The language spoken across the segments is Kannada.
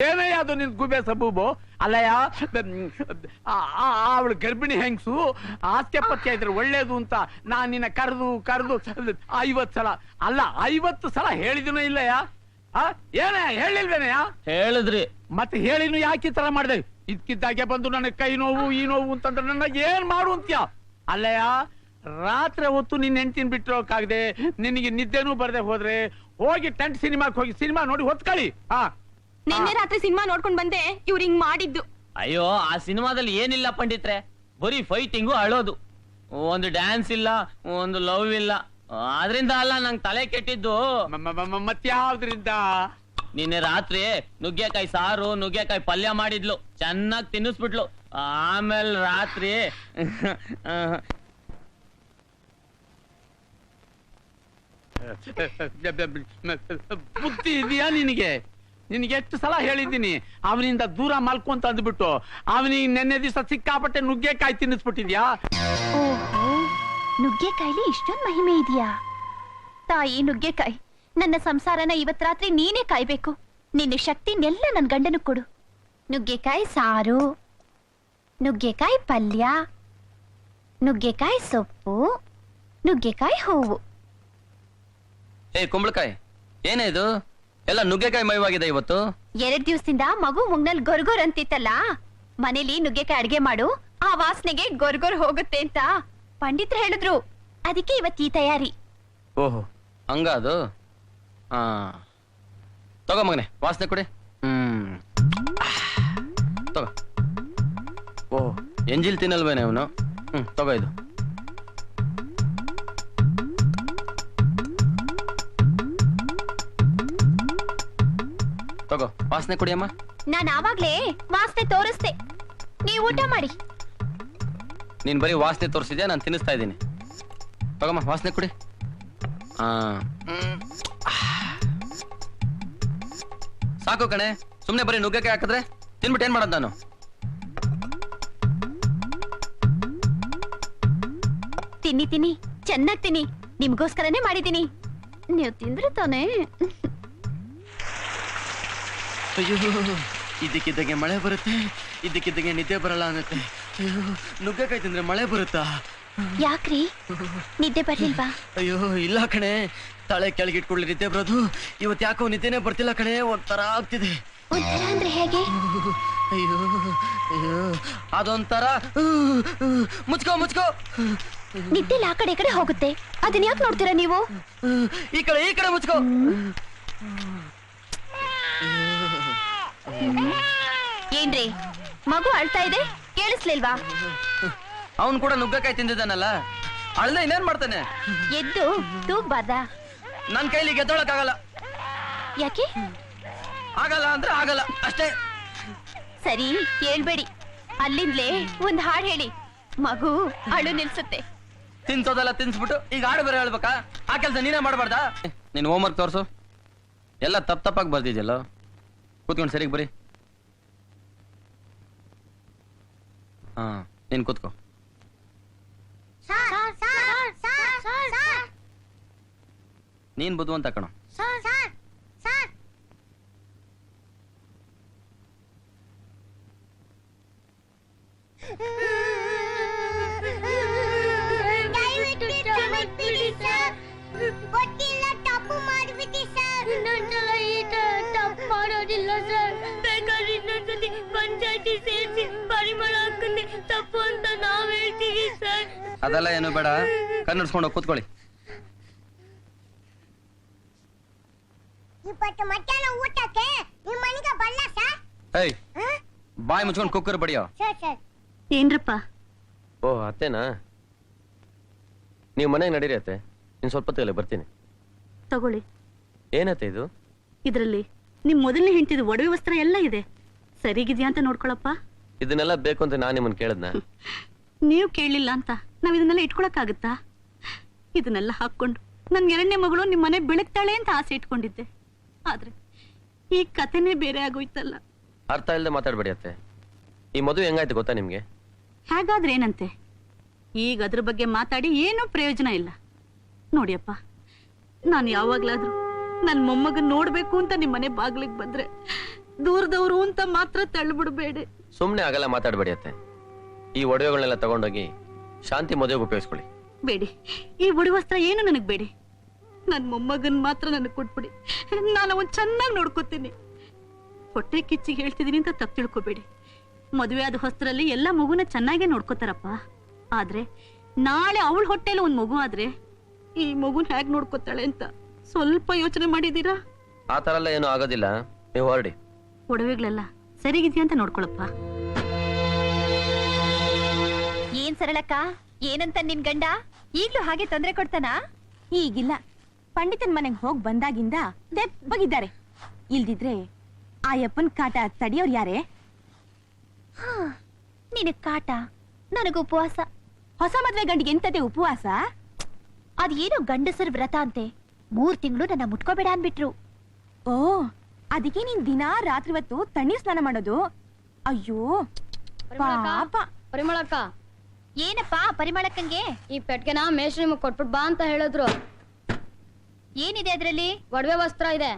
ಏನಯ್ಯ ಅದು ನಿನ್ ಗುಬೆ ಸಬೂಬು ಅಲ್ಲಯ್ಯ ಅವಳು ಗರ್ಭಿಣಿ ಹೆಂಗ್ಸು? ಆಸ್ತಿ ಪತ್ಯ ಇದ್ರೆ ಒಳ್ಳೇದು ಅಂತ ನಾನ್ ನಿನ್ನ ಕರೆದು ಕರೆದು ಐವತ್ ಸಲ ಅಲ್ಲ ಐವತ್ತು ಸಲ ಹೇಳಿದಿನ ಇಲ್ಲಯ್ಯ? ಆ ಏನ ಹೇಳಿಲ್ವೇನಯ್ಯ? ಹೇಳಿದ್ರಿ. ಮತ್ತೆ ಹೇಳಿನು ಯಾಕೆ ಈ ತರ ಮಾಡಿದೆ? ಇದ್ಕಿದ್ದಾಗೆ ಬಂದು ನನಗೆ ಕೈ ನೋವು ಈ ನೋವು ಅಂತಂದ್ರೆ ನನಗೆ ಏನ್ ಮಾಡು ಅಂತ್ಯ? ಅಲ್ಲಯ್ಯ ರಾತ್ರಿ ಹೊತ್ತು ನಿನ್ನ ಹೆಂಡ್ತಿನ ಬಿಟ್ಟಿರೋಕಾಗದೆ ನಿನಗೆ ನಿದ್ದೆನೂ ಬರದೆ ಹೋದ್ರೆ ಹೋಗಿ ಟೆಂಟ್ ಸಿನಿಮಾಕ್ ಹೋಗಿ ಸಿನಿಮಾ ನೋಡಿ ಹೊತ್ಕೊಳ್ಳಿ ಹಾ ನಿನ್ನೆ ರಾತ್ರಿ ಸಿನಿಮಾ ನೋಡ್ಕೊಂಡ್ ಬಂದೆ ಇವ್ರು ಹಿಂಗ್ ಮಾಡಿದ್ದು. ಅಯ್ಯೋ ಆ ಸಿನಿಮಾದಲ್ಲಿ ಏನಿಲ್ಲ ಪಂಡಿತ್ರೆ. ಬರೀ ಫೈಟಿಂಗು ಅಳೋದು. ಒಂದು ಡ್ಯಾನ್ಸ್ ಇಲ್ಲ ಒಂದು ಲವ್ ಇಲ್ಲ. ಆದ್ರಿಂದ ಅಲ್ಲ ನಂಗೆ ತಲೆ ಕೆಟ್ಟಿದ್ದು. ಮತ್ಯಾವ್ದ್ರಿಂದ? ನಿನ್ನೆ ರಾತ್ರಿ ನುಗ್ಗೆಕಾಯಿ ಸಾರು ನುಗ್ಗೆಕಾಯಿ ಪಲ್ಯ ಮಾಡಿದ್ಲು. ಚೆನ್ನಾಗಿ ತಿನ್ನಿಸ್ಬಿಟ್ಲು. ಆಮೇಲೆ ರಾತ್ರಿ ಬುದ್ಧಿ ಇದೆಯಾ ನಿನಗೆ? ನಿನಗೆ ಎಷ್ಟು ಸಲ ಹೇಳಿದ್ದೀನಿ ಅವನಿಂದ ದೂರ ಮಲ್ಕೊಂತ ಅಂದ್ಬಿಟ್ಟು. ಅವನಿಗೆ ನೆನ್ನೆ ದಿವಸ ಸಿಕ್ಕಾಪಟ್ಟೆ ನುಗ್ಗೆಕಾಯಿ ತಿನ್ನಿಸ್ಬಿಟ್ಟಿದ್ಯಾ? ಓಹೋ ನುಗ್ಗೆಕಾಯಿಲಿ ಇಷ್ಟೊಂದು ಮಹಿಮೆ ಇದೆಯಾ? ತಾಯಿ ನುಗ್ಗೆಕಾಯಿ ನನ್ನ ಸಂಸಾರನ ಇವತ್ ರಾತ್ರಿ ನೀನೇ ಕಾಯ್ಬೇಕು. ನಿನ್ನ ಶಕ್ತಿನೆಲ್ಲ ನನ್ ಗಂಡನು ಕೊಡು. ನುಗ್ಗೆಕಾಯಿ ಸಾರು ನುಗ್ಗೆಕಾಯಿ ಪಲ್ಯ ನುಗ್ಗೆಕಾಯಿ ಸೊಪ್ಪು ನುಗ್ಗೆಕಾಯಿ ಹೂವು. ಏ ಕುಂಬಳಕಾಯಿ ಏನೇ ಇದು? ಎಲ್ಲ ನುಗ್ಗೆಕಾಯಿ ಮೈವಾಗಿದೆ ಇವತ್ತು? ಎರಡ್ ದಿವಸದಿಂದ ಮಗು ಮುಗ್ನಲ್ ಗೊರ್ಗೊರ್ ಅಂತಿತ್ತಲ್ಲ? ಮನೇಲಿ ನುಗ್ಗೆಕಾಯಿ ಅಡ್ಗೆ ಮಾಡು ಆ ವಾಸನೆಗೆ ಗೊರ್ಗೊರ್ ಹೋಗುತ್ತೆ ಅಂತ ಪಂಡಿತ್ರು ಹೇಳಿದ್ರು. ಅದಕ್ಕೆ ಇವತ್ತು ಈ ತಯಾರಿ. ಓಹೋ ಹಂಗ ಅದು? ಹಾ. ತಗೋ ಮಗನೆ ವಾಸನೆ ಕೊಡಿ. ಹ್ಮ್. ತಗೋ. ಓಹ್ ಎಂಜಿಲ್ ತಿನ್ನಲ್ವೇನೆ ಅವನು ಹ್ಮ್ ತಗೋ ಇದು. ತಗೋ ವಾಸನೆ ಕುಡಿಯಮ್ಮ. ನಾನು ಆವಾಗ್ಲೇ ವಾಸನೆ ತೋರಿಸ್ತೆ ನೀವು ಊಟ ಮಾಡಿ. ನೀನ್ ಬರೀ ವಾಸನೆ ತೋರಿಸಿದ್ಯಾ ನಾನು ತಿನ್ನಿಸ್ತಾ ಇದ್ದೀನಿ. ತಗೋಮ್ಮ ವಾಸನೆ ಕುಡಿ. ಹಾ ಸಾಕು ಕಣೆ ಸುಮ್ನೆ ಬರೀ ನುಗ್ಗಕ್ಕೆ ಹಾಕಿದ್ರೆ ತಿನ್ಬಿಟ್ಟು ಏನ್ ಮಾಡೋದು ನಾನು? ತಿನ್ನಿ ತಿನ್ನಿ ಚೆನ್ನಾಗ್ ತಿನ್ನಿ. ನಿಮ್ಗೋಸ್ಕರನೇ ಮಾಡಿದ್ದೀನಿ. ನೀವು ತಿಂದ್ರೆ ತಾನೇ. ಅಯ್ಯೋ ಇದಕ್ಕಿದ್ದಂಗೆ ಮಳೆ ಬರುತ್ತೆ ಇದಕ್ಕಿದ್ದಂಗೆ ನಿದ್ದೆ ಬರಲ್ಲ ಅನ್ನತ್ತೆ. ಅಯ್ಯೋ ನುಗ್ಗೆಕಾಯಿ ತಿಂದ್ರೆ ಮಳೆ ಬರುತ್ತಾ? ಯಾಕ್ರಿ? ನಿದ್ದೆ ಬರ್ಲಿಲ್ವಾ? ಅಯ್ಯೋ ಇಲ್ಲ ಕಣೆ. ತಳೆ ಕೆಳಗಿಟ್ಕೊಳ್ಳಿ ನಿದ್ದೆ ಬರೋದು. ಇವತ್ತು ಯಾಕೋ ನಿದ್ದೆನೆ ಬರ್ತಿಲ್ಲ ಕಣೆ ಒಂಥರ ಆಗ್ತಿದೆ. ಒಂಥರ ಅಂದ್ರೆ ಹೇಗೆ? ಅಯ್ಯೋ ಅಯ್ಯೋ ಅದೊಂಥರ. ಮುಚ್ಕೋ ಮುಚ್ಕೋ. ನಿದ್ದೆಲ್ಲ ಆ ಕಡೆ ಈ ಕಡೆ ಹೋಗುತ್ತೆ. ಅದನ್ನ ಯಾಕೆ ನೋಡ್ತೀರಾ ನೀವು? ಈ ಕಡೆ ಈ ಕಡೆ ಮುಚ್ಕೋ. ಏನ್ರಿ? ಮಗು ಅಳ್ತಾ ಇದೆ? ಕೇಳಿಸ್ಲಿಲ್ವಾ? ಅವನು ಕೂಡ ನುಗ್ಗಕಾಯಿ ತಿಂದಿದ್ದಾನಲ್ಲ? ಅಳ್ದೆ ಇನ್ನೇನ್ ಮಾಡ್ತಾನೆ? ಎದ್ದು ತೂಗ್ಬಾರ್ದಾ? ನನ್ ಕೈಲಿ ಗೆದ್ದೊಳಕ್ಕಾಗಲ್ಲ. ಯಾಕೆ? ಆಗಲ್ಲ ಅಂದ್ರೆ ಆಗಲ್ಲ ಅಷ್ಟೇ. ಸರಿ ಹೇಳ್ಬೇಡಿ. ಅಲ್ಲಿಂದ್ಲೇ ಒಂದ್ ಹಾಡ್ ಹೇಳಿ. ಮಗು ಅಳು ನಿಲ್ಸುತ್ತೆ. ತಿನ್ಸೋದೆಲ್ಲ ತಿನ್ಸ್ಬಿಟ್ಟು ಈಗ ಹಾಡು ಬರ ಹೇಳ್ಬೇಕಾ? ಆ ಕೆಲಸ ನೀನೇ ಮಾಡಬಾರ್ದಾ? ನೀನ್ ಹೋಮ್ವರ್ಕ್ ತೋರ್ಸು. ಎಲ್ಲ ತಪ್ಪ ತಪ್ಪಾಗಿ ಬರ್ದಿದ್ಯಲ್ಲ? ಕೂತ್ಕೊಂಡು ಸರಿಗೆ ಬರಿ ಹಾ ನೀನ್ ಕೂತ್ಕೋ. ನೀನ್ ಅಂತ ಕಣೋ. ದಯವಿಟ್ಟು ಅದೆಲ್ಲ ಏನು ಬೇಡ. ಕನ್ನಡಿಸ್ಕೊಂಡು ಕೂತ್ಕೊಳ್ಳಿ. ಇವತ್ತು ಮಧ್ಯಾಹ್ನ ಊಟಕ್ಕೆ ನಿಮ್ಮ ಮನೆಗೆ ಬಲ್ಲ ಸರ್? ಏಯ್ ಬಾಯಿ ಮುಚ್ಕೊಂಡು ಕುಕ್ಕರ್ ಬಡಿಯೋ. Sir sir. ಏನ್ರಪ್ಪ? ಓ ಅತ್ತೇನಾ? ನೀವು ಮನೆಗೆ ನಡೀರಿ ಅತ್ತೆ. ಇನ್ನು ಸ್ವಲ್ಪ ಹೊತ್ತಿಗೆ ಬರ್ತೀನಿ. ತಗೊಳ್ಳಿ. ಏನತ್ತೆ ಇದು? ಇದರಲ್ಲಿ ನಿಮ್ ಮೊದಲನೇ ಹೆಂಟಿದ ಒಡವೆ ವಸ್ತ್ರ ಎಲ್ಲ ಇದೆ. ಸರಿಗಿದ್ಯಾ ಅಂತ ನೋಡ್ಕೊಳಪ್ಪ. ಇದನ್ನೆಲ್ಲ ಬೇಕು ಅಂತ ನಾನು ನಿಮ್ಮನ್ನ ಕೇಳಿದ್ನ? ನೀವು ಕೇಳಲಿಲ್ಲ ಅಂತ ನಾವ್ ಇದನ್ನೆಲ್ಲ ಇಟ್ಕೊಳಕ್ಕಾಗತ್ತಾ? ಇದನ್ನೆಲ್ಲ ಹಾಕೊಂಡು ನನ್ ಎರಡನೇ ಮಗಳು ನಿಮ್ ಮನೆ ಬೆಳಗ್ತಾಳೆ ಅಂತ ಆಸೆ ಇಟ್ಕೊಂಡಿದ್ದೆ. ಆದ್ರೆ ಈ ಕಥೆನೇ ಬೇರೆ ಆಗೋಯ್ತಲ್ಲ. ಅರ್ಥ ಇಲ್ಲದೆ ಮಾತಾಡ್ಬೇಡಿ ಅತ್ತೆ. ಈ ಮದುವೆ ಹೆಂಗಾಯ್ತು ಗೊತ್ತಾ ನಿಮ್ಗೆ? ಹೇಗಾದ್ರೆ ಏನಂತೆ? ಈಗ ಅದ್ರ ಬಗ್ಗೆ ಮಾತಾಡಿ ಏನೂ ಪ್ರಯೋಜನ ಇಲ್ಲ. ನೋಡಿಯಪ್ಪ ನಾನು ಯಾವಾಗ್ಲಾದ್ರೂ ನನ್ ಮೊಮ್ಮಗನ್ ನೋಡ್ಬೇಕು ಅಂತ ನಿಮ್ ಮನೆ ಬಾಗ್ಲಿಗೆ ಬಂದ್ರೆ ದೂರದವ್ರು ಅಂತ ಮಾತ್ರ ತಳ್ಳಿಬಿಡ್ಬೇಡಿ ಸುಮ್ನೆ ಆಗಲ್ಲ ಮಾತಾಡ್ಬೇಡಿ ಅತ್ತೆ. ಈ ಒಡವೆಗಳನ್ನೆಲ್ಲ ತಗೊಂಡೋಗಿ ಶಾಂತಿ ಮದುವೆಗೆ ಉಪಯೋಗಿಸ್ಕೊಳ್ಳಿ. ಬೇಡಿ. ಈ ಉಡಿ ವಸ್ತ್ರ ಏನು ನನಗ್ ಬೇಡಿ? ನನ್ ಮೊಮ್ಮಗನ್ ಮಾತ್ರ ನನಗ್ ಕೊಟ್ಬಿಡಿ. ನಾನು ಅವನ್ ಚೆನ್ನಾಗಿ ನೋಡ್ಕೋತೀನಿ. ಹೊಟ್ಟೆ ಕಿಚ್ಚಿಗೆ ಹೇಳ್ತಿದೀನಿ ಅಂತ ತಪ್ಪು ತಿಳ್ಕೊಬೇಡಿ. ಮದುವೆ ಆದ ಹೊಸ್ತರಲ್ಲಿ ಎಲ್ಲ ಮಗುನ ಚೆನ್ನಾಗೇ ನೋಡ್ಕೋತಾರಪ್ಪ. ಆದ್ರೆ ನಾಳೆ ಅವಳ ಹೊಟ್ಟೆಲಿ ಒಂದ್ ಮಗು ಆದ್ರೆ ಈ ಮಗುನ ಹೇಗ್ ನೋಡ್ಕೋತಾಳೆ ಅಂತ ಸ್ವಲ್ಪ ಯೋಚನೆ ಮಾಡಿದೀರಾ? ಆ ಥರ ಎಲ್ಲ ಏನೂ ಆಗೋದಿಲ್ಲ. ನೀವು ಹೊರಡಿ. ಒಡವೆಗಳೆಲ್ಲ ಸರಿಗಿದ್ಯಾ ಅಂತ ನೋಡ್ಕೊಳಪ್ಪ. ಸರಳಕ್ಕ? ಏನಂತ ನಿನ್ ಗಂಡ? ಈಗ್ಲೂ ಹಾಗೆ ತೊಂದ್ರೆ ಕೊಡ್ತಾನಾ? ಈಗಿಲ್ಲ. ಪಂಡಿತನ್ ಮನೆಗ್ ಹೋಗ್ ಬಂದಾಗಿಂದ ದೆಬ್ಬಗಿದ್ದಾರೆ. ಇಲ್ದಿದ್ರೆ ಆ ಯಪ್ಪನ್ ಕಾಟ ತಡಿಯೋರ್ ಯಾರೇ? ನಿನಗ್ ಕಾಟ? ನನಗ್ ಉಪವಾಸ. ಹೊಸ ಮದ್ವೆ ಗಂಡಿಗೆ ಎಂತದೆ ಉಪವಾಸ? ಅದೇನು ಗಂಡಸರ್ ವ್ರತ ಅಂತೆ. ಮೂರ್ ತಿಂಗಳು ನನ್ನ ಮುಟ್ಕೋಬೇಡ ಅನ್ಬಿಟ್ರು ಓ ಅದಕ್ಕೆ ನೀನ್ ದಿನಾ ರಾತ್ರಿ ಹೊತ್ತು ತಣ್ಣೀರ್ ಸ್ನಾನ ಮಾಡೋದು? ಅಯ್ಯೋ ಪಾಪ. ಪರಿಮಳಕ್ಕ? ಏನಪ್ಪಾ ಪರಿಮಳಕ್ಕಂಗೆ? ಈ ಪೆಟ್ಗೆನ ಮೇಷ್ಟ್ರು ನಿಮಗ್ ಕೊಟ್ಬಿಟ್ ಬಾ ಅಂತ ಹೇಳಿದ್ರು. ಏನಿದೆ ಅದ್ರಲ್ಲಿ? ಒಡವೆ ವಸ್ತ್ರ ಇದೆ.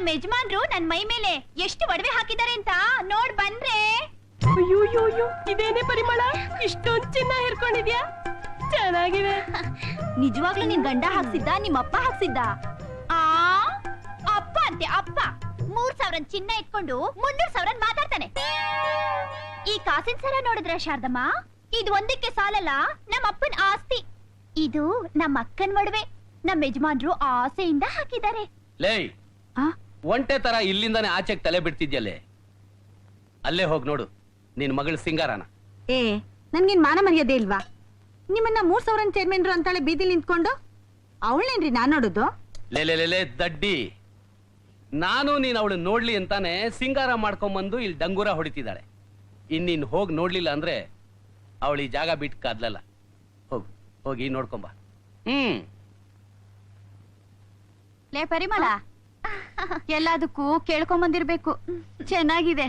ನಮ್ಮ ಯಜಮಾನ್ರು ನನ್ ಮೈ ಮೇಲೆ ಎಷ್ಟು ಒಡವೆ ಹಾಕಿದ್ದಾರೆ ಅಂತ ನೋಡ್ ಬಂದ್ರೆ. ಅಯ್ಯೋ ಇದೇನೇ ಪರಿಮಳ? ಇಷ್ಟೊಂದ್ ಚಿನ್ನ ಹಿರ್ಕೊಂಡಿದ್ಯಾ? ಚೆನ್ನಾಗಿದೆ. ನಿಜವಾಗ್ಲೂ ನಿನ್ ಗಂಡ ಹಾಕ್ಸಿದ್ದ ನಿಮ್ಮ ಅಪ್ಪ ಹಾಕ್ಸಿದ್ದ? ಆ ಅಪ್ಪ ಅಂತೆ ಅಪ್ಪ. ಮೂರ್ ಸಾವಿರ ಚಿನ್ನ ಇಟ್ಕೊಂಡು ಮುನ್ನೂರ್ ಸಾವಿರ ಮಾತಾಡ್ತಾನೆ. ಈ ಕಾಸಿನ ಸರ ನೋಡಿದ್ರ ಶಾರದಮ್ಮ ಇದು ಒಂದಕ್ಕೆ ಸಾಲಲ್ಲ ನಮ್ಮ ಅಪ್ಪನ ಆಸ್ತಿ. ಇದು ನಮ್ಮ ಅಕ್ಕನ್ ಒಡವೆ. ನಮ್ಮ ಯಜಮಾನ್ರು ಆಸೆಯಿಂದ ಹಾಕಿದ್ದಾರೆ. ಲೇ ಆ? ಒಂಟೆ ತರ ಇಲ್ಲಿಂದಾನೆ ಆಚೆಗೆ ತಲೆ ಬಿಡ್ತಿದ್ಯಲ್ಲೇ? ಅಲ್ಲೇ ಹೋಗ್ ನೋಡು ನಿನ್ ಮಗಳ ಸಿಂಗಾರನ. ಏ ನನ್ಗೇನ್ ಮಾನ ಮರ್ಯಾದೆ ಇಲ್ವಾ? ನಿಮ್ಮನ್ನ ಮೂರ್ ಸಾವಿರ ಚೇರ್ಮನ್ ಅಂತಾಳೆ ಬೀದಿಲಿ ನಿಂತ್ಕೊಂಡು? ಅವಳೇನ್ರಿ ನಾನ್ ನೋಡುದು? ಲೇ ಲೇ ಲೇ, ಲೇ ದಡ್ಡಿ. ನಾನು ನೀನ್ ಅವಳು ನೋಡ್ಲಿ ಅಂತಾನೆ ಸಿಂಗಾರ ಮಾಡ್ಕೊಂಬಂದು ಇಲ್ಲಿ ಡಂಗೂರ ಹೊಡಿತಿದ್ದಾಳೆ. ಇನ್ನೀನ್ ಹೋಗ್ ನೋಡ್ಲಿಲ್ಲ ಅಂದ್ರೆ ಅವಳು ಈ ಜಾಗ ಬಿಟ್ಟು ಕಾದ್ಲಲ್ಲ. ಹೋಗು ಹೋಗಿ ನೋಡ್ಕೊಂಬ. ಹ್ಮ್. ಲೇ ಪರಿಮಳ. ಎಲ್ಲದಕ್ಕೂ ಕೇಳ್ಕೊಂಬಂದಿರ್ಬೇಕು. ಚೆನ್ನಾಗಿದೆ.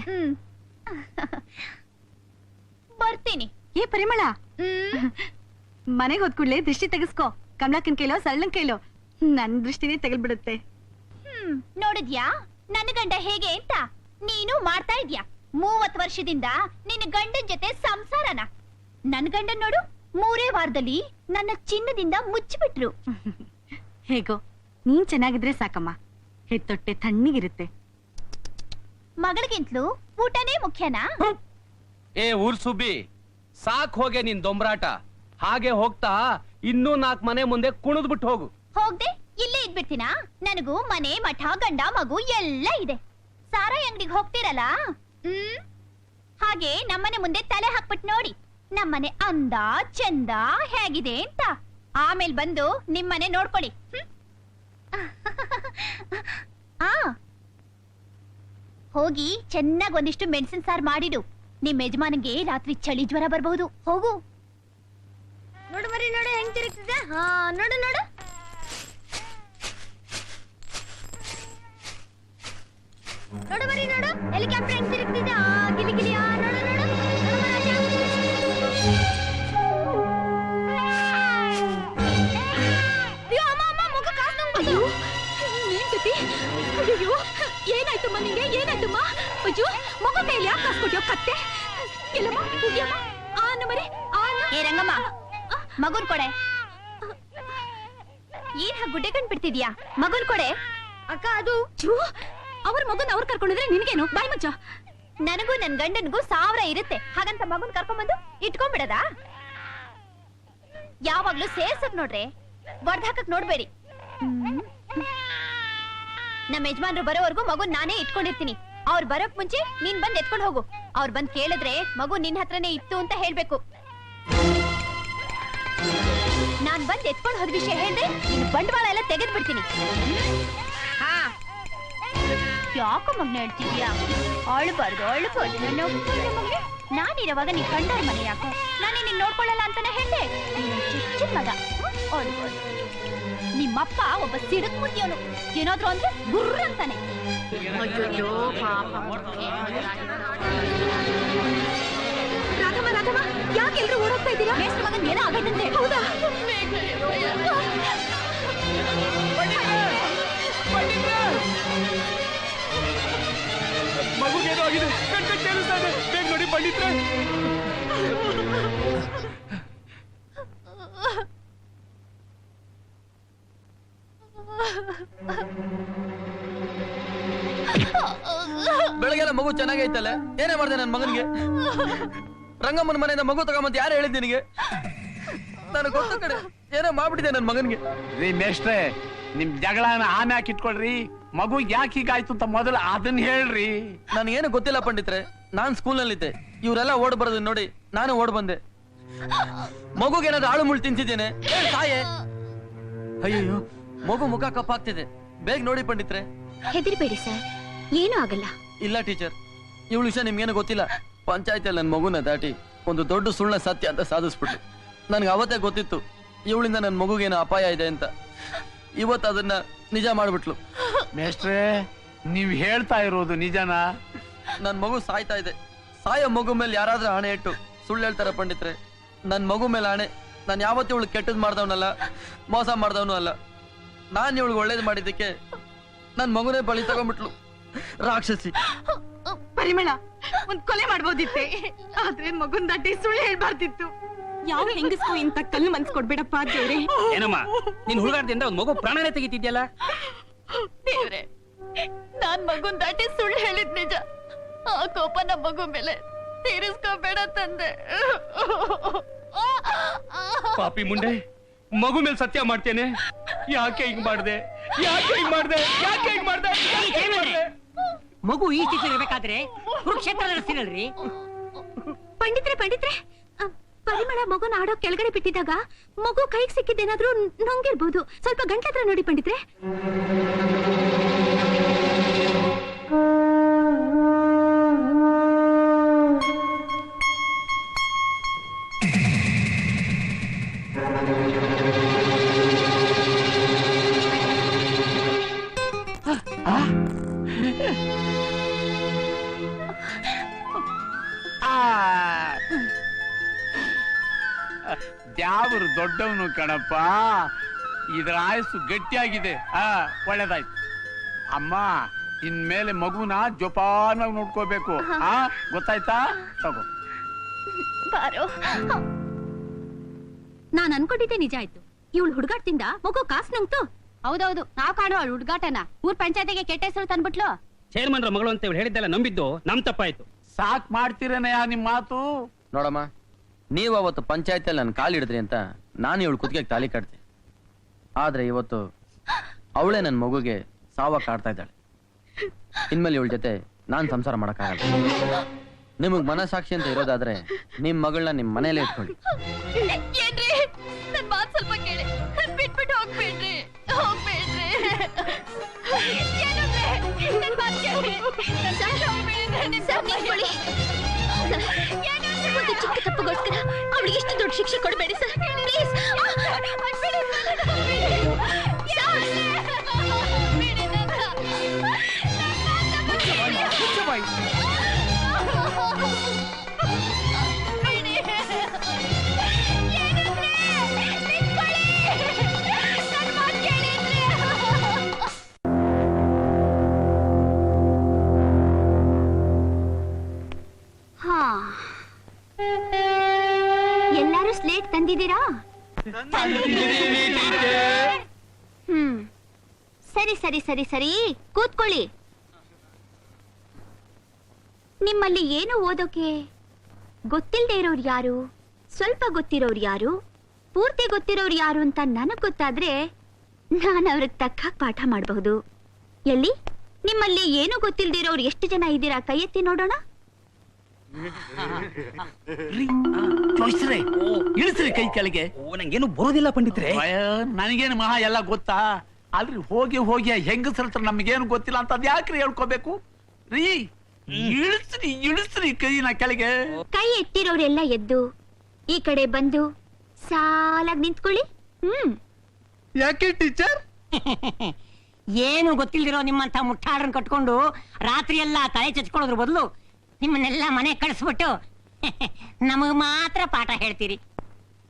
ಬರ್ತೀನಿ. ಏ ಪರಿಮಳ. ಮನೆಗೆ ಹೋದ್ಕೂಡ್ಲೆ ದೃಷ್ಟಿ ತೆಗೆಸ್ಕೋ. ಕಮಲಕ್ಕನ್ ಕೇಳೋ ಸರಳನ್ ಕೈಲೋ ನನ್ ದೃಷ್ಟಿನೇ ತೆಗಲ್ಬಿಡುತ್ತೆ ಹ್ಮ್ ನೋಡಿದ್ಯಾ? ನನ್ನ ಗಂಡ ಹೇಗೆ ಅಂತ? ನೀನು ಮಾಡ್ತಾ ಇದ್ಯಾ? ಮೂವತ್ ವರ್ಷದಿಂದ ನಿನ್ನ ಗಂಡನ್ ಜೊತೆ ಸಂಸಾರನ. ನನ್ ಗಂಡನ್ ನೋಡು ಮೂರೇ ವಾರದಲ್ಲಿ ನನ್ನ ಚಿನ್ನದಿಂದ ಮುಚ್ಚಿಬಿಟ್ರು. ಹೇಗೋ ನೀನ್ ಚೆನ್ನಾಗಿದ್ರೆ ಸಾಕಮ್ಮ. ಹೆತ್ತೊಟ್ಟೆ ತಣ್ಣಗಿರುತ್ತೆ ಮಗಳಿಗಿಂತಲೂ ಊಟನೇ ಮುಖ್ಯನಾ? ಏ ಊರ್ ಸುಬ್ಬಿ ಸಾಕ್ ಹೋಗೆ ನಿನ್ ದೊಂಬರಾಟ. ಹಾಗೆ ಹೋಗ್ತಾ ಇನ್ನೂ ನಾಲ್ಕ್ ಮನೆ ಮುಂದೆ ಕುಣಿದ್ಬಿಟ್ಟು ಹೋಗು. ಹೋಗ್ದೆ ಇಲ್ಲೇ ಇದ್ಬಿಡ್ತೀನಾ? ನನಗೂ ಮನೆ ಮಠ ಗಂಡ ಮಗು ಎಲ್ಲ ಇದೆ. ಸಾರಾಯಿ ಅಂಗಡಿಗೆ ಹೋಗ್ತಿರಲ್ಲ ಹ್ಮ್. ಹಾಗೆ ನಮ್ಮನೆ ಮುಂದೆ ತಲೆ ಹಾಕ್ಬಿಟ್ ನೋಡಿ. ನಮ್ಮನೆ ಅಂದ ಚಂದ ಹೇಗಿದೆ ಅಂತ. ಆಮೇಲೆ ಬಂದು ನಿಮ್ಮನೆ ನೋಡ್ಕೊಳ್ಳಿ. ಹ್ಮ್? ಆ. ಹೋಗಿ ಚೆನ್ನಾಗಿ ಒಂದಿಷ್ಟು ಮೆಣಸಿನ ಸಾರು ಮಾಡಿಡು. ನಿಮ್ಮ ಯಜಮಾನಿಗೆ ರಾತ್ರಿ ಚಳಿ ಜ್ವರ ಬರಬಹುದು ಹೋಗು. ನೋಡು ಮರಿ, ನೋಡು, ಹೆಂಗ್ ತಿರುಗ್ತಿದೆ? ಹಾ, ನೋಡು ನೋಡು. ನೋಡು ಮರಿ, ನೋಡು. ಹೆಲಿಕಾಪ್ಟರ್ ಹೆಂಗ್ ತಿರುಗ್ತಿದೆ ಗುಡ್ಡೆ ಮಗನ್ ಕೊಡೆ. ಅಕ್ಕ ಅದು? ಅವ್ರ ಮಗನ್ ಅವ್ರು ಕರ್ಕೊಂಡಿದ್ರೆ ನಿನ್ಗೇನು? ಬಾಯ್ ಮುಚ್ಚ. ನನಗೂ ನನ್ ಗಂಡನ್ಗೂ ಸಾವಿರ ಇರುತ್ತೆ. ಹಾಗಂತ ಮಗನ್ ಕರ್ಕೊಂಡ್ಬಂದು ಇಟ್ಕೊಂಡ್ಬಿಡದ ಯಾವಾಗ್ಲೂ ಸೇರ್ಸಕ್ ನೋಡ್ರಿ ಹಾಕಕ್ ನೋಡ್ಬೇಡಿ. ನಮ್ಮ ಯಜಮಾನ್ರು ಬರೋವರೆಗೂ ಮಗು ನಾನೇ ಇಟ್ಕೊಂಡಿರ್ತೀನಿ. ಅವ್ರು ಬರೋಕ್ ಮುಂಚೆ ನೀನ್ ಬಂದ್ ಎತ್ಕೊಂಡು ಹೋಗು. ಅವ್ರು ಬಂದ್ ಕೇಳಿದ್ರೆ ಮಗು ನಿನ್ ಹತ್ರನೇ ಇತ್ತು ಅಂತ ಹೇಳ್ಬೇಕು. ನಾನ್ ಬಂದ್ ಎತ್ಕೊಂಡ್ ಹೋದ ವಿಷಯ ಹೇಳಿದ್ರೆ ನಿನ್ ಬಂಡವಾಳ ಎಲ್ಲ ತೆಗೆದ್ ಬಿಡ್ತೀನಿ ಹಾ. ಯಾಕೋ ಮಗ್ನ ಹೇಳ್ತಿದ್ಯಾ ಅಳ್ಬಾರ್ದು ಅಳ್ಬಾರ್ದು. ನನ್ನ ಮಗ್ನೆ. ನಾನಿರುವಾಗ ನೀ ಮನೆ ಯಾಕೋ? ನಾನು ನಿನ್ನ ನೋಡ್ಕೊಳ್ಳಲ್ಲ ಅಂತಾನೆ ಹೇಳ್ದೆ. ಚಿಕ್ಕ ಮಗ. ಅಳ್ಬಾರ್ದು ನಿಮ್ಮಪ್ಪ ಒಬ್ಬ ಸಿಡಕ್ ಮುದ್ದಿಯವನು ಏನಾದ್ರು ಅಂದ್ರೆ ಗುರ್ರ ಅಂತಾನೆ. ರಾಘವ ರಾಘವ ಯಾಕೆ ಎಲ್ರು ಓಡೋಗ್ತಾ ಇದ್ದೀರಾ? ಮೇಷ್ಟ್ರ ಮಗನ್ ಏನೋ ಆಗೈತಂತೆ ಹೌದಾ? ಮಗುಗೇನೋ ಆಗಿದೆ ಕಣ್ ಕಣ್ ಕೇಳಿಸ್ತಾ ಇದೆ ಬೇಗ ನೋಡಿ ಪಂಡಿತ್ರೆ ಬೆಳಗ್ಗೆಲ್ಲ ಮಗು ಚೆನ್ನಾಗೈತಲ್ಲ? ಏನೇ ಮಾಡ್ದೆ ನನ್ನ ಮಗನಿಗೆ? ರಂಗಮ್ಮನ ಮನೆಯಿಂದ ಮಗು ತಗೊಂಬಂತ ಯಾರು ಹೇಳಿದ್ ನಿನಗೆ? ನನಗೆ ಗೊತ್ತ ಕಡೆ ಏನೋ ಮಾಡ್ಬಿಟ್ಟಿದೆ ನನ್ನ ಮಗನಿಗೆ? ರೀ ಮೇಷ್ಟ್ರೆ ನಿಮ್ ಜಗಳನ ಆಮ್ಯಾಕ್ ಇಟ್ಕೊಳ್ರಿ. ಮಗು ಯಾಕೆ ಹೀಗಾಯ್ತು ಅಂತ ಮೊದಲು ಅದನ್ನ ಹೇಳ್ರಿ. ನನಗೇನು ಗೊತ್ತಿಲ್ಲ ಪಂಡಿತ್ರೆ ನಾನ್ ಸ್ಕೂಲ್ನಲ್ಲಿದ್ದೆ. ಇವರೆಲ್ಲ ಓಡ್ ಬರೋದ್ ನೋಡಿ ನಾನು ಓಡ್ ಬಂದೆ. ಮಗುಗೆ ಏನಾದ್ರು ಆಳು ಮುಳ್ಳು ತಿಂತಿದ್ದೇನೆ. ಏ, ತಾಯೇ. ಅಯ್ಯೋ ಮಗು ಮುಖ ಕಪ್ಪಾಗ್ತಿದೆ. ಬೇಗ ನೋಡಿ ಪಂಡಿತ್ರೆ. ಹೆದರ್ಬೇಡಿ ಸರ್ ಏನೂ ಆಗಲ್ಲ. ಇಲ್ಲ ಟೀಚರ್ ಇವಳ ವಿಷಯ ನಿಮ್ಗೇನು ಗೊತ್ತಿಲ್ಲ. ಪಂಚಾಯತಿಯಲ್ಲಿ ನನ್ನ ಮಗುನ ದಾಟಿ ಒಂದು ದೊಡ್ಡ ಸುಳ್ಳ ಸತ್ಯ ಅಂತ ಸಾಧಿಸ್ಬಿಟ್ಲು. ನನ್ಗೆ ಅವತ್ತೇ ಗೊತ್ತಿತ್ತು ಇವಳಿಂದ ನನ್ನ ಮಗುಗೇನು ಅಪಾಯ ಇದೆ ಅಂತ. ಇವತ್ತು ಅದನ್ನ ನಿಜ ಮಾಡ್ಬಿಟ್ಲು. ಮೇಷ್ಟ್ರೆ ನೀವ್ ಹೇಳ್ತಾ ಇರೋದು ನಿಜನಾ? ನನ್ನ ಮಗು ಸಾಯ್ತಾ ಇದೆ. ಸಾಯೋ ಮಗು ಮೇಲೆ ಯಾರಾದ್ರೂ ಹಣೆ ಇಟ್ಟು ಸುಳ್ಳು ಹೇಳ್ತಾರೆ ಪಂಡಿತ್ರೆ? ನನ್ನ ಮಗು ಮೇಲೆ ಹಣೆ ನಾನು ಯಾವತ್ತೂ ಇವಳು ಕೆಟ್ಟದ್ ಮಾಡ್ದವನಲ್ಲ ಮೋಸ ಮಾಡ್ದವನು ಅಲ್ಲ. ನಾನು ಇವಳಿಗೆ ಒಳ್ಳೇದು ಮಾಡಿದ್ದಕ್ಕೆ ನನ್ನ ಮಗುನೇ ಬಳಿ ತಗೊಂಡ್ಬಿಟ್ಲು. ರಾಕ್ಷಸಿ. ಪರಿಮಳ ಒಂದ್ ಕೊಲೆ ಮಾಡ್ಬೋದಿತ್ತೆ? ಆದ್ರೆ ಮಗುನ್ ದಟ್ಟಿ ಸುಳ್ಳು ಹೇಳ್ಬಾರ್ದಿತ್ತು. ಯಾವ ಹೆಂಗಸ್ಗೂ ಇಂತ ಕಲ್ಲು ಮನ್ಸ್ ಕೊಡ್ಬೇಡಪ್ಪ ದೇವ್ರೆ ಏನಮ್ಮ ನಿನ್ ಹುಡುಗಾಟದಿಂದ ಒಂದ್ ಮಗು ಪ್ರಾಣನೇ ತೆಗಿತಿದ್ಯಲ್ಲ? ದೇವ್ರೆ ನಾನ್ ಮಗುನ್ ದಾಟಿ ಸುಳ್ಳು ಹೇಳಿದ್ ನಿಜ. ಆ ಕೋಪ ನಮ್ಮ ಮಗು ಮೇಲೆ ತೀರಿಸ್ಕೋಬೇಡ ತಂದೆ. ಪಾಪಿ ಮುಂಡೆ ಮಗು ಮೇಲೆ ಸತ್ಯ ಮಾಡ್ತೇನೆ. ಯಾಕೆ ಹಿಂಗ್ ಮಾಡ್ದೆ? ಯಾಕೆ ಹಿಂಗ್ ಮಾಡ್ದೆ? ಯಾಕೆ ಹಿಂಗ್ ಮಾಡ್ದೆ? ಯಾಕೆ ಹಿಂಗ್ ಮಾಡ್ದೆ? ಮಗು ಈ ಸ್ಥಿತಿ ಇರ್ಬೇಕಾದ್ರೆ ಕುರುಕ್ಷೇತ್ರ ನಡೆಸ್ತೀರಲ್ರಿ ಪಂಡಿತ್ರೆ ಪಂಡಿತ್ರೆ ಪರಿಮಳ ಮಗುನ ಆಡೋ ಕೆಳಗಡೆ ಬಿಟ್ಟಿದ್ದಾಗ ಮಗು ಕೈಗೆ ಸಿಕ್ಕಿದ್ದೇನಾದ್ರೂ ನೊಂಗಿರ್ಬೋದು. ಸ್ವಲ್ಪ ಗಂಟ್ಲತ್ರ ನೋಡಿ ಪಂಡಿತ್ರೆ. ದ್ಯಾವರು ದೊಡ್ಡವನು ಕಣಪ್ಪ. ಇದ್ರ ಆಯಸ್ಸು ಗಟ್ಟಿಯಾಗಿದೆ. ಆ ಒಳ್ಳೇದಾಯ್ತು. ಅಮ್ಮ ಇನ್ಮೇಲೆ ಮಗುನ ಜೋಪಾನಾಗಿ ನೋಡ್ಕೋಬೇಕು. ಆ ಗೊತ್ತಾಯ್ತಾ? ತಗೋ. ಬಾರೋ. ನಾನ್ ಅನ್ಕೊಂಡಿದ್ದೆ ನಿಜ ಆಯ್ತು. ಇವಳು ಹುಡುಗಾಟದಿಂದ ಮಗು ಕಾಸ್ ನುಂಗ್ತು. ಹೌದೌದು ನಾವು ಕಾಣೋ ಅವಳು ಹುಡುಗಾಟನ. ಊರ್ ಪಂಚಾಯತಿಗೆ ಕೆಟ್ಟ ಹೆಸರು ತಂದ್ಬಿಟ್ಲು. ಚೇರ್ಮನ್ರ ಮಗಳು ಅಂತ ಇವ್ಳು ಹೇಳಿದ್ದೆಲ್ಲ ನಂಬಿದ್ದು? ನಮ್ ತಪ್ಪಾಯ್ತು. ಸಾಕ್ ಮಾಡ್ತೀರನಯ್ಯ ನಿಮ್ ಮಾತು? ನೋಡಮ್ಮ ನೀವು ಅವತ್ತು ಪಂಚಾಯತಿಯಲ್ಲಿ ನನ್ನ ಕಾಲು ಹಿಡಿದ್ರಿ ಅಂತ ನಾನು ಇವಳು ಕುತ್ತಿಗೆ ತಾಲಿ ಕಟ್ತೆ ಆದ್ರೆ ಇವತ್ತು ಅವಳೇ ನನ್ನ ಮಗುಗೆ ಸಾವ ಕಾಡ್ತಾ ಇದ್ದಾಳೆ ಇನ್ಮೇಲೆ ಇವಳ ಜೊತೆ ನಾನು ಸಂಸಾರ ಮಾಡೋಕ್ಕಾಗಲ್ಲ ನಿಮಗ್ ಮನಸಾಕ್ಷಿ ಅಂತ ಇರೋದಾದ್ರೆ ನಿಮ್ ಮಗಳನ್ನ ನಿಮ್ ಮನೇಲೆ ಇಟ್ಕೊಳ್ಳಿ ಏನ್ರಿ ನನ್ ಮಾತ್ ಸ್ವಲ್ಪ ಕೇಳಿ ಬಿಟ್ಬಿಟ್ಟು ಹೋಗ್ಬೇಡ್ರಿ ಹೋಗ್ಬೇಡ್ರಿ ಏನಂದ್ರೆ ನನ್ ಮಾತ್ ಕೇಳಿ ನನ್ ಜೊತೆ ಹೋಗ್ಬೇಡ್ರಿ? ಚಿಕ್ಕ ತಪ್ಪುಗೋಸ್ಕರ ಅವಳಿಗೆ ಎಷ್ಟು ದೊಡ್ಡ ಶಿಕ್ಷೆ ಕೊಡಬೇಡಿ ಸರ್. ಪ್ಲೀಸ್. ಸರಿ ಸರಿ? ಕೂತ್ಕೊಳ್ಳಿ. ನಿಮ್ಮಲ್ಲಿ ಏನು ಓದೋಕೆ? ಗೊತ್ತಿಲ್ಲದೆ ಇರೋರು ಯಾರು? ಸ್ವಲ್ಪ ಗೊತ್ತಿರೋರು ಯಾರು? ಪೂರ್ತಿ ಗೊತ್ತಿರೋರು ಯಾರು ಅಂತ ನನಗ್ ಗೊತ್ತಾದ್ರೆ ನಾನು ಅವ್ರಿಗೆ ತಕ್ಕ ಪಾಠ ಮಾಡಬಹುದು. ಎಲ್ಲಿ? ನಿಮ್ಮಲ್ಲಿ ಏನು ಗೊತ್ತಿಲ್ದಿರೋರು ಎಷ್ಟು ಜನ ಇದ್ದೀರಾ? ಕೈ ಎತ್ತಿ ನೋಡೋಣ. ಇಳಿಸ್ರಿ ಕೈ ಕೆಳಗೆ. ಓ ನಂಗೇನು ಬರೋದಿಲ್ಲ ಪಂಡಿತ್ರೆ. ನನಗೇನು ಮಹಾ ಎಲ್ಲ ಗೊತ್ತಾ? ಅಲ್ರಿ ಹೋಗಿ ಹೋಗಿ ಹೆಂಗಸ್ರ ಹತ್ರ ನಮ್ಗೇನು ಗೊತ್ತಿಲ್ಲ ಅಂತ ಅದ್ ಯಾಕ್ರಿ ಹೇಳ್ಕೋಬೇಕು? ರೀ ಇಳಿಸ್ರಿ ಇಳಿಸ್ರಿ ಕೈನ ಕೆಳಗೆ. ಕೈ ಎತ್ತಿರೋರೆಲ್ಲ ಎದ್ದು ಈ ಕಡೆ ಬಂದು ಸಾಲಾಗಿ ನಿಂತ್ಕೊಳ್ಳಿ. ಹ್ಮ್. ಯಾಕೆ ಟೀಚರ್? ಏನು ಗೊತ್ತಿಲ್ದಿರೋ ನಿಮ್ಮಂತ ಮುಟ್ಟಾಡ್ರನ್ ಕಟ್ಕೊಂಡು ರಾತ್ರಿ ಎಲ್ಲ ತಲೆ ಚಚ್ಕೊಳೋದ್ರ ಬದಲು ನಿಮ್ಮನ್ನೆಲ್ಲ ಮನೆ ಕಳಿಸ್ಬಿಟ್ಟು ನಮಗ್ ಮಾತ್ರ ಪಾಠ ಹೇಳ್ತೀರಿ.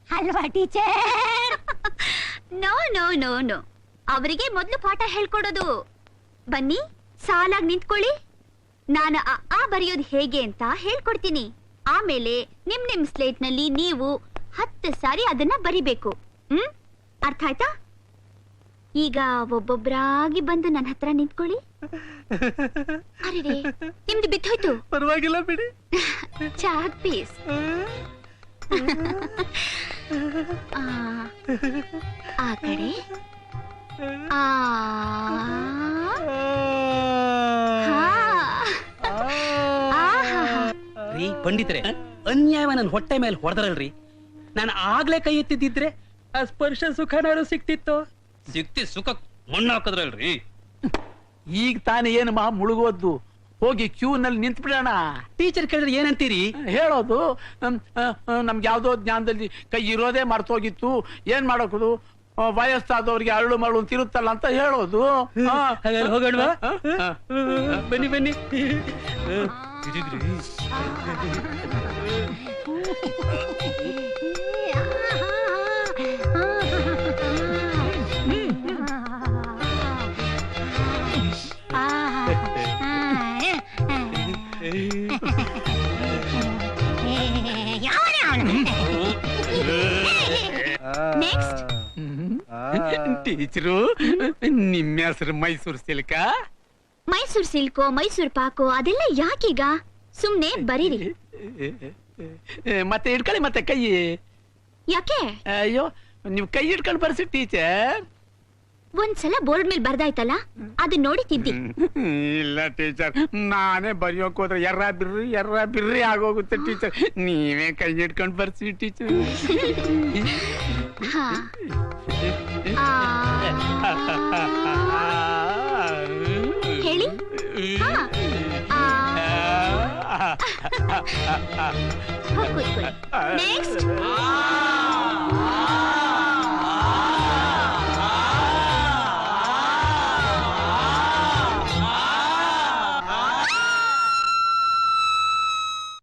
ಅಲ್ವಾ teacher? No no no no. ಅವರಿಗೆ ಮೊದಲು ಪಾಠ ಹೇಳ್ಕೊಡೋದು. ಬನ್ನಿ ಸಾಲಾಗಿ ನಿಂತ್ಕೊಳ್ಳಿ. ನಾನು ಆ ಬರೆಯೋದು ಹೇಗೆ ಅಂತ ಹೇಳ್ಕೊಡ್ತೀನಿ. ಆಮೇಲೆ ನಿಮ್ ನಿಮ್ ಸ್ಲೇಟ್ನಲ್ಲಿ ನೀವು ಹತ್ತು ಸಾರಿ ಅದನ್ನ ಬರಿಬೇಕು. ಹ್ಮ್? ಅರ್ಥ ಆಯ್ತಾ? ಈಗ ಒಬ್ಬೊಬ್ಬರಾಗಿ ಬಂದು ನನ್ನ ಹತ್ರ ನಿಂತ್ಕೊಳ್ಳಿ. ಅರೆ ನಿಮ್ದು ಬಿದ್ದೋಯ್ತು. ಪರವಾಗಿಲ್ಲ ಬಿಡಿ. ಚಾಕ್ ಪೀಸ್ ಆ ಕಡೆ. ರೀ ಪಂಡಿತರೆ ಅನ್ಯಾಯ ನನ್ನ ಹೊಟ್ಟೆ ಮೇಲೆ ಹೊಡೆದ್ರಲ್ರಿ. ನಾನು ಆಗ್ಲೇ ಕೈ ಎತ್ತಿದ್ದಿದ್ರೆ ಆ ಸ್ಪರ್ಶ ಸುಖನಾರು ಸಿಕ್ತಿತ್ತು? ಸಿಕ್ತಿ ಸುಖ ಮಣ್ಣು ಹಾಕದ್ರಲ್ರಿ. ಈಗ ತಾನೇ ಏನು ಮಹಾ ಮುಳುಗೋದ್ದು? ಹೋಗಿ ಕ್ಯೂ ನಲ್ಲಿ ನಿಂತ್ಬಿಡೋಣ. ಟೀಚರ್ ಕೇಳಿದ್ರೆ ಏನಂತೀರಿ? ಹೇಳೋದು ನಮ್ ಆ, ಆ, ನಮ್ಗೆ ಯಾವ್ದೋ ಜ್ಞಾನದಲ್ಲಿ ಕೈ ಇರೋದೇ ಮರ್ತೋಗಿತ್ತು ಏನ್ ಮಾಡೋದು ಆ, ವಯಸ್ಸಾದವ್ರಿಗೆ ಅರಳು ಮರಳು ಅಂತ ಇರುತ್ತಲ್ಲ ಅಂತ ಹೇಳೋದು. ಆ. ಹಾಗಾದ್ರೆ ಹೋಗೋಣವಾ ಆ, ಆ. ಬನ್ನಿ ಬನ್ನಿ. ನೆಕ್ಸ್ಟ್ ಟೀಚರು ನಿಮ್ಮ ಹೆಸರು ಮೈಸೂರು ಸಿಲ್ಕ? ಮೈಸೂರ್ ಸಿಲ್ಕೋ ಮೈಸೂರ್ ಪಾಕೋ ಅದೆಲ್ಲ ಯಾಕೀಗ? ಸುಮ್ನೆ ಬರೀರಿ. ಮತ್ತೆ ಇಟ್ಕೊಳ್ಳಿ ಮತ್ತೆ ಕೈ. ಯಾಕೆ? ಅಯ್ಯೋ ನೀವು ಕೈ ಇಟ್ಕೊಂಡು ಬರ್ಸಿ ಟೀಚರ್. ಒಂದ್ಸಲ ಬೋರ್ಡ್ ಮೇಲೆ ಬರ್ದಾಯ್ತಲ್ಲ? ಅದನ್ನ ನೋಡಿ ತಿದ್ದಿ. ಇಲ್ಲ ಟೀಚರ್. ನಾನೇ ಬರೆಯೋಕ್ ಹೋದ್ರೆ ಎರ್ರ ಬಿರ್ರಿ ಎರ್ರ ಬಿರ್ರಿ ಆಗೋಗುತ್ತೆ ಟೀಚರ್. ನೀವೇ ಕೈ ಹಿಡ್ಕೊಂಡ್ ಬರ್ಸಿ ಟೀಚರ್. ಹಾ. ಆ, ಹೇಳಿ. ಹಾ. ಆ, ಹಾ, ಕೂತ್ಕೊಳ್ಳಿ. ನೆಕ್ಸ್ಟ್